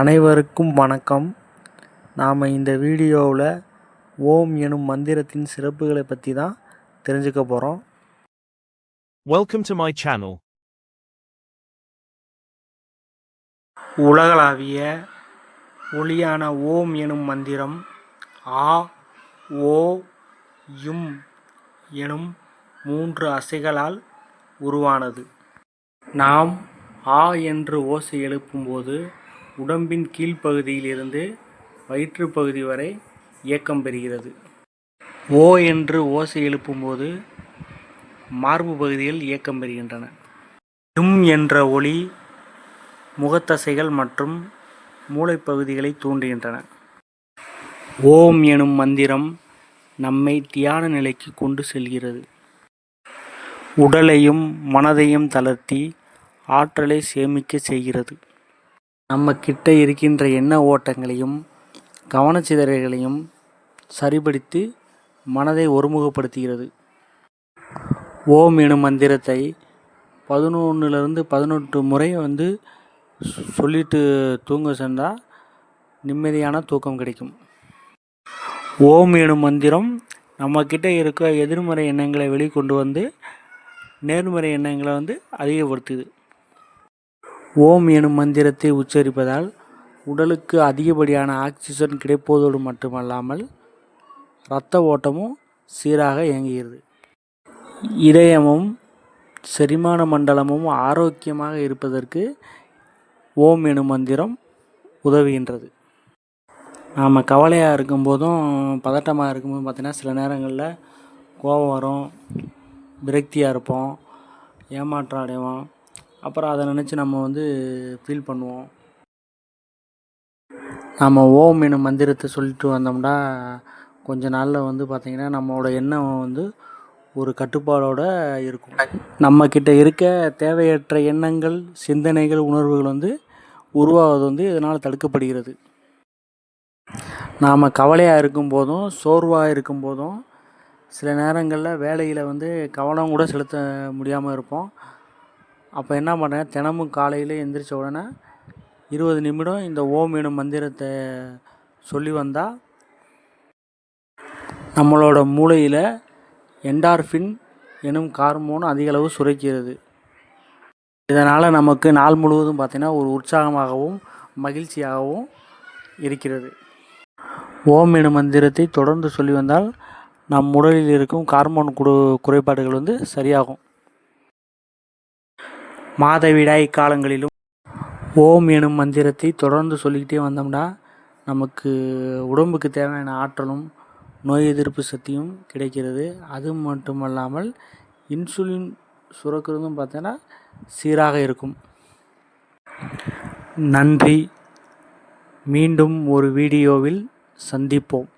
அனைவருக்கும் வணக்கம். நாம் இந்த வீடியோவில் ஓம் எனும் மந்திரத்தின் சிறப்புகளை பற்றி தான் தெரிஞ்சுக்க போகிறோம் Welcome to my channel. உலகளாவிய ஒளியான ஓம் எனும் மந்திரம் ஆ ஓ யும் எனும் மூன்று அசைகளால் உருவானது. நாம் ஆ என்று ஓசை எழுப்பும்போது உடம்பின் கீழ்ப்பகுதியிலிருந்து வயிற்றுப் பகுதி வரை இயக்கம் பெறுகிறது. ஓ என்று ஓசை எழுப்பும்போது மார்பு பகுதிகள் இயக்கம் பெறுகின்றன. இம் என்ற ஒளி முகத்தசைகள் மற்றும் மூளைப்பகுதிகளை தூண்டுகின்றன. ஓம் எனும் மந்திரம் நம்மை தியான நிலைக்கு கொண்டு செல்கிறது. உடலையும் மனதையும் தளர்த்தி ஆற்றலை சேமிக்க செய்கிறது. நம்ம கிட்ட இருக்கின்ற எண்ண ஓட்டங்களையும் கவனச்சிதறல்களையும் சரிபடுத்தி மனதை ஒருமுகப்படுத்துகிறது. ஓம் எனும் மந்திரத்தை பதினொன்றுலேருந்து பதினெட்டு முறை வந்து சொல்லிட்டு தூங்க சென்றால் நிம்மதியான தூக்கம் கிடைக்கும். ஓம் எனும் மந்திரம் நம்மக்கிட்ட இருக்க எதிர்மறை எண்ணங்களை வெளிக்கொண்டு வந்து நேர்மறை எண்ணங்களை வந்து அதிகப்படுத்துது. ஓம் எனும் மந்திரத்தை உச்சரிப்பதால் உடலுக்கு அதிகப்படியான ஆக்சிஜன் கிடைப்பதோடு மட்டுமல்லாமல் இரத்த ஓட்டமும் சீராக இயங்குகிறது. இதயமும் செரிமான மண்டலமும் ஆரோக்கியமாக இருப்பதற்கு ஓம் எனும் மந்திரம் உதவுகின்றது. நாம் கவலையாக இருக்கும்போதும் பதட்டமாக இருக்கும்போது பார்த்திங்கன்னா சில நேரங்களில் கோபம் வரும் விரக்தியாக இருப்போம் ஏமாற்றம் அடைவோம். அப்புறம் அதை நினச்சி நம்ம வந்து ஃபீல் பண்ணுவோம். நம்ம ஓம் எனும் மந்திரத்தை சொல்லிட்டு வந்தோம்னா கொஞ்ச நாளில் வந்து பார்த்திங்கன்னா நம்மளோட எண்ணம் வந்து ஒரு கட்டுப்பாடோட இருக்கும். நம்மக்கிட்ட இருக்க தேவையற்ற எண்ணங்கள் சிந்தனைகள் உணர்வுகள் வந்து உருவாவது வந்து இதனால் தடுக்கப்படுகிறது. நாம் கவலையாக இருக்கும்போதும் சோர்வாக இருக்கும்போதும் சில நேரங்களில் வேலையில் வந்து கவனம் கூட செலுத்த முடியாமல் இருப்போம். அப்போ என்ன பண்ணுறேன் தினமும் காலையில் எந்திரிச்ச உடனே இருபது நிமிடம் இந்த ஓம் எனும் மந்திரத்தை சொல்லி வந்தால் நம்மளோட மூளையில் என்டார்ஃபின் எனும் கார்மோன் அதிகளவு சுரக்கிறது. இதனால் நமக்கு நாள் முழுவதும் பார்த்திங்கன்னா ஒரு உற்சாகமாகவும் மகிழ்ச்சியாகவும் இருக்கிறது. ஓம் எனும் மந்திரத்தை தொடர்ந்து சொல்லி வந்தால் நம் உடலில் இருக்கும் கார்மோன் குடு குறைபாடுகள் வந்து சரியாகும். மாதவிடாய் காலங்களிலும் ஓம் எனும் மந்திரத்தை தொடர்ந்து சொல்லிக்கிட்டே வந்தோம்னா நமக்கு உடம்புக்கு தேவையான ஆற்றலும் நோய் எதிர்ப்பு சக்தியும் கிடைக்கிறது. அது மட்டுமல்லாமல் இன்சுலின் சுரக்கிறதும் பார்த்தோன்னா சீராக இருக்கும். நன்றி. மீண்டும் ஒரு வீடியோவில் சந்திப்போம்.